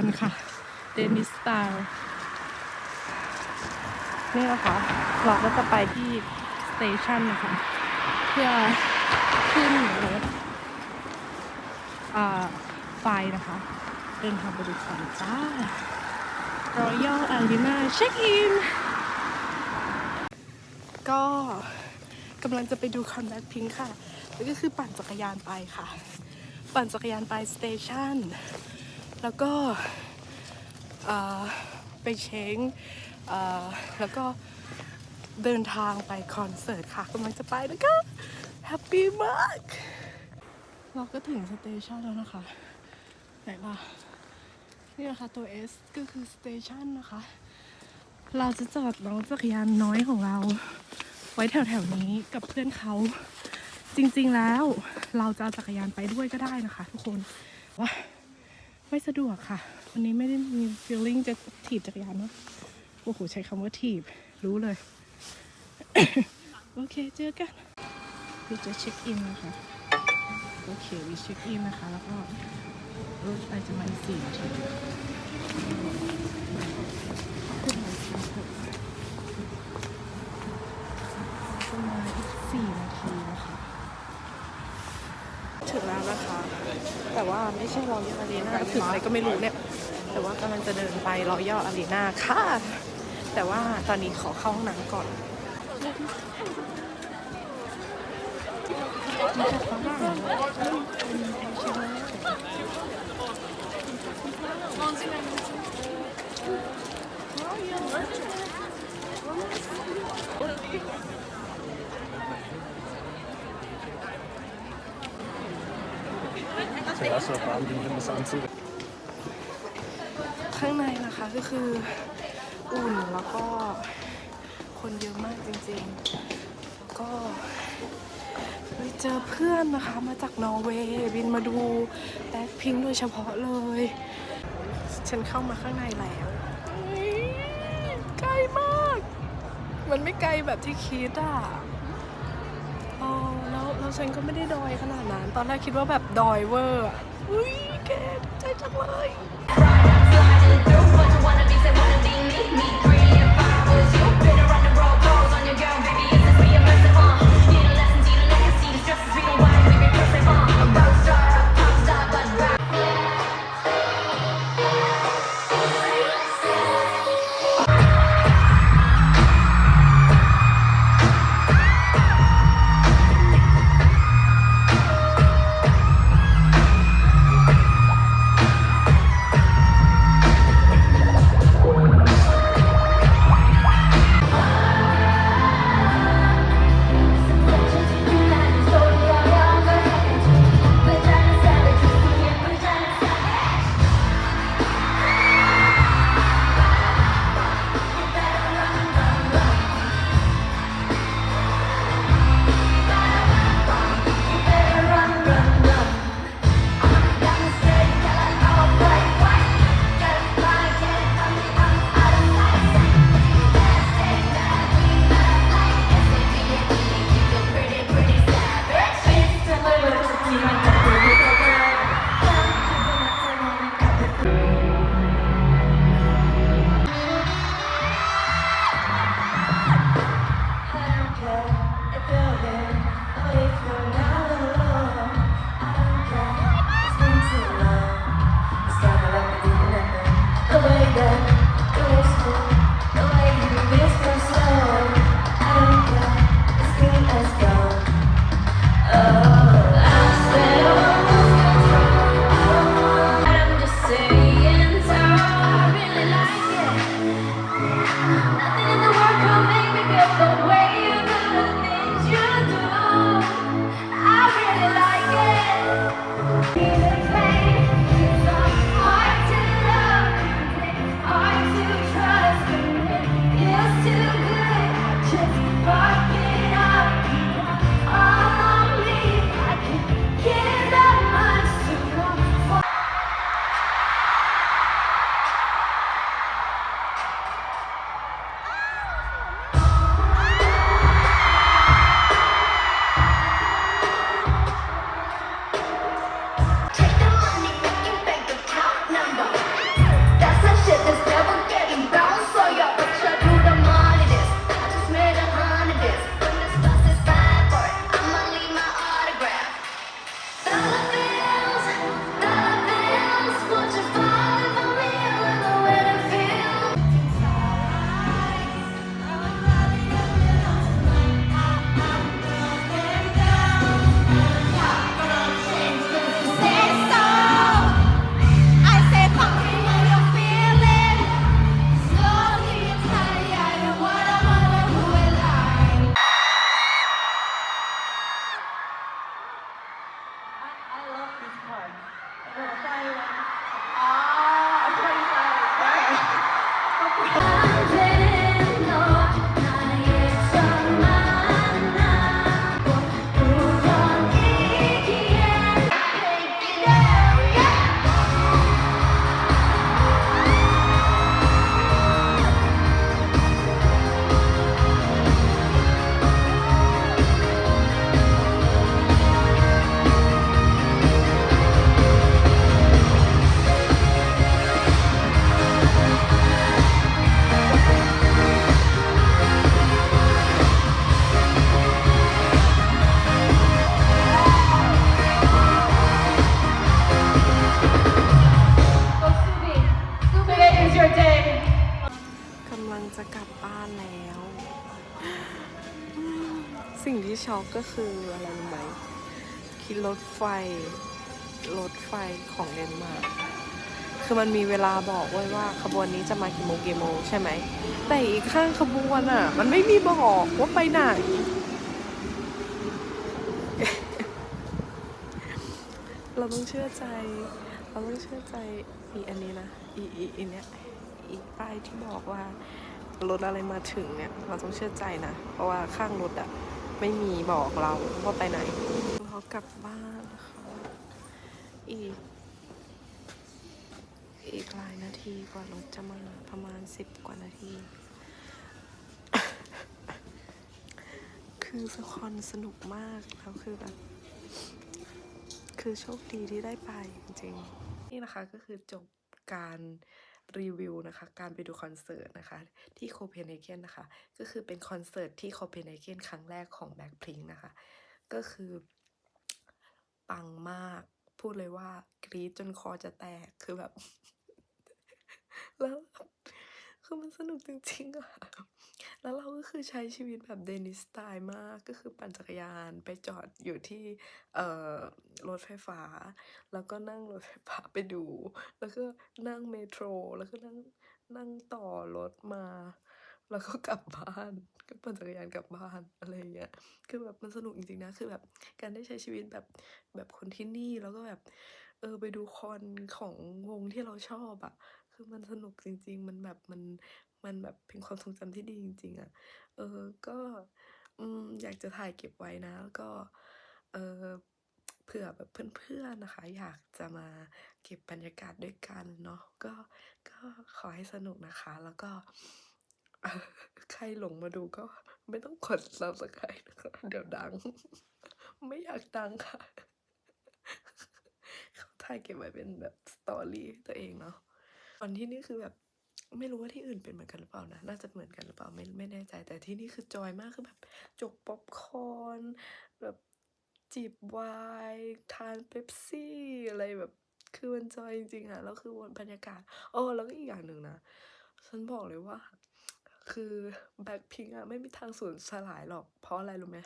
รค่ะ เดนิสสไตล์นี่นะคะเราก็จะไปที่สเตชันนะคะ เพื่อขึ้นรถไฟนะคะ เดินทางไปดูกันจ้า Royal Arena เช็คอินก็กำลังจะไปดูคอนแบทพิงค่ะ แล้วก็คือปั่นจักรยานไปค่ะ ปั่นจักรยานไปสเตชัน แล้วก็ไปเช้งแล้วก็เดินทางไปคอนเสิร์ตค่ะกำลังจะไปนะคะแฮปปี้มาก เราก็ถึงสเตชันแล้วนะคะ ไหนล่ะ นี่นะคะตัว S ก็คือสเตชันนะคะ เราจะจอดน้องจักรยานน้อยของเรา ไว้แถวๆนี้กับเพื่อนเขา จริงๆแล้วเราจะจักรยานไปด้วยก็ได้นะคะ ทุกคนว่า ไม่สะดวกค่ะ วันนี้ไม่ได้มี feeling จะถีบจักรยานเนาะโอ้โห ใช้คำว่าถีบ รู้เลย โอเค เจอกันเราจะเช็คอินนะคะ โอเควิเช็คอินนะคะ แล้วก็รถไปจะมาอีกสี่นาทีขึ้นมาอีกหกจะมาอีกสี่นาทีนะคะ ถึงแล้วนะคะ แต่ว่าไม่ใช่รอยัลอารีนาถึงอะไรก็ไม่รู้เนี่ย แต่ว่ากำลังจะเดินไปรอยัลอารีนาค่ะ แต่ว่าตอนนี้ขอเข้าห้องน้ำก่อนมาจากฝรั่งเป็นแอ ชเชอร์ Zuerst noch warm, den das Anzug. ข้างในนะคะก็คืออุ่นแล้วก็คนเยอะมากจริงๆแล้วก็ไปเจอเพื่อนนะคะมาจากนอร์เวย์บินมาดูแบ็คพิงโดยเฉพาะเลย ฉันเข้ามาข้างในแล้วใกล้มาก มันไม่ไกลแบบที่คิดอะ ฉันก็ไม่ได้ดอยขนาดนั้น ตอนแรกคิดว่าแบบดอยเวอร์อุ้ยแกดีใจจังเลย จะกลับบ้านแล้ว สิ่งที่ช็อกก็คืออะไรรู้ไหมคิดรถไฟ รถไฟของเดนมาร์กคือมันมีเวลาบอกไว้ว่าขบวนนี้จะมากี่โมงกี่โมงใช่ไหม แต่อีกข้างขบวนอะ มันไม่มีบอกว่าไปไหนเราต้องเชื่อใจ เราต้องเชื่อใจอีอันนี้นะ อีอีอันเนี้ยอีป้ายที่บอกว่า รถอะไรมาถึงเนี่ย เราต้องเชื่อใจนะ เพราะว่าข้างรถอะไม่มีบอกเราว่าไปไหนเรากลับบ้านนะคะอีก อีกหลายนาทีกว่ารถจะมาประมาณสิบกว่านาที คือสคอนสนุกมากแล้วคือแบบ คือโชคดีที่ได้ไปจริงๆ นี่นะคะก็คือจบการ รีวิวนะคะ การไปดูคอนเสิร์ตนะคะ ที่โคเปนเฮเกนนะคะ ก็คือเป็นคอนเสิร์ตที่โคเปนเฮเกนครั้งแรกของแบ็คพลิงนะคะ ก็คือปังมากพูดเลยว่ากรี๊ดจนคอจะแตกคือแบบ แล้ว คือมันสนุกจริงๆอะแล้วเราก็คือใช้ชีวิตแบบเดนิสสไตล์มาก ก็คือปั่นจักรยานไปจอดอยู่ที่เอ่อรถไฟฟ้า แล้วก็นั่งรถไฟฟ้าไปดู แล้วก็นั่งเมโทร แล้วก็นั่งนั่งต่อรถมา แล้วก็กลับบ้าน ก็ปั่นจักรยานกลับบ้านอะไรอย่างเงี้ย คือแบบมันสนุกจริงๆนะ คือแบบการได้ใช้ชีวิตแบบแบบคนที่นี่ แล้วก็แบบเออไปดูคอนของวงที่เราชอบอะ คือมันสนุกจริง ๆ มันแบบมันมันแบบเป็นความทรงจำที่ดีจริง ๆอะเออก็อืมอยากจะถ่ายเก็บไว้นะแล้วก็ เออเผื่อแบบเพื่อนๆนะคะ อยากจะมาเก็บบรรยากาศด้วยกันเนาะก็ก็ขอให้สนุกนะคะ แล้วก็ใครหลงมาดูก็ไม่ต้องกด Subscribe นะคะเดี๋ยวดัง ไม่อยากดังค่ะ เขอถ่ายเก็บไว้เป็นแบบ Story ตัวเองเนาะ ตอนที่นี่คือแบบไม่รู้ว่าที่อื่นเป็นเหมือนกันหรือเปล่านะ น่าจะเหมือนกันหรือเปล่าไม่ไม่แน่ใจ แต่ที่นี่คือจอยมากคือแบบจกพ็อปคอร์นแบบจิบไวน์ทานเป๊ปซี่อะไรแบบคือมันจอยจริงๆอะแล้วคือบรรยากาศอ้อแล้วก็อีกอย่างหนึ่งนะ ฉันบอกเลยว่า คือ Blackpink อะไม่มีทางสูญสลายหรอก เพราะอะไรรู้ไหม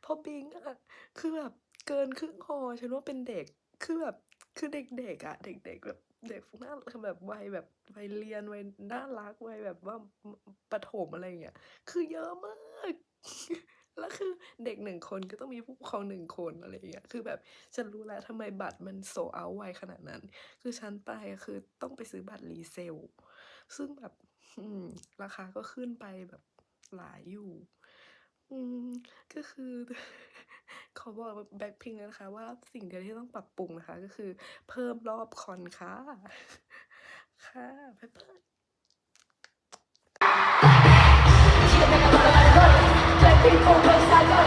เพราะ Blink อะคือแบบเกินครึ่งฮอฉันว่าเป็นเด็กคือแบบคือเด็กๆอะเด็ก ๆแบบ เด็กน่าแบบวัยแบบวัยเรียนวัยน่ารักวัยแบบว่าประถมอะไรอย่างเงี้ยคือเยอะมากแล้วคือเด็ก1คนก็ต้องมีผู้ปกครอง1คนอะไรอย่างเงี้ย คือแบบฉันรู้แล้วทำไมบัตรมัน sold out ไวขนาดนั้น คือฉันไปอะคือต้องไปซื้อบัตร resale ซึ่งแบบราคาก็ขึ้นไปแบบหลายอยู่ อืมก็คือ ขอบอกแบ็คพิงเลยนะคะ ว่าสิ่งเดียวที่ต้องปรับปรุงนะคะ ก็คือ เพิ่มรอบคอนค่ะ ค่ะบ๊ายบาย Blackpink คงไม่สายย่อน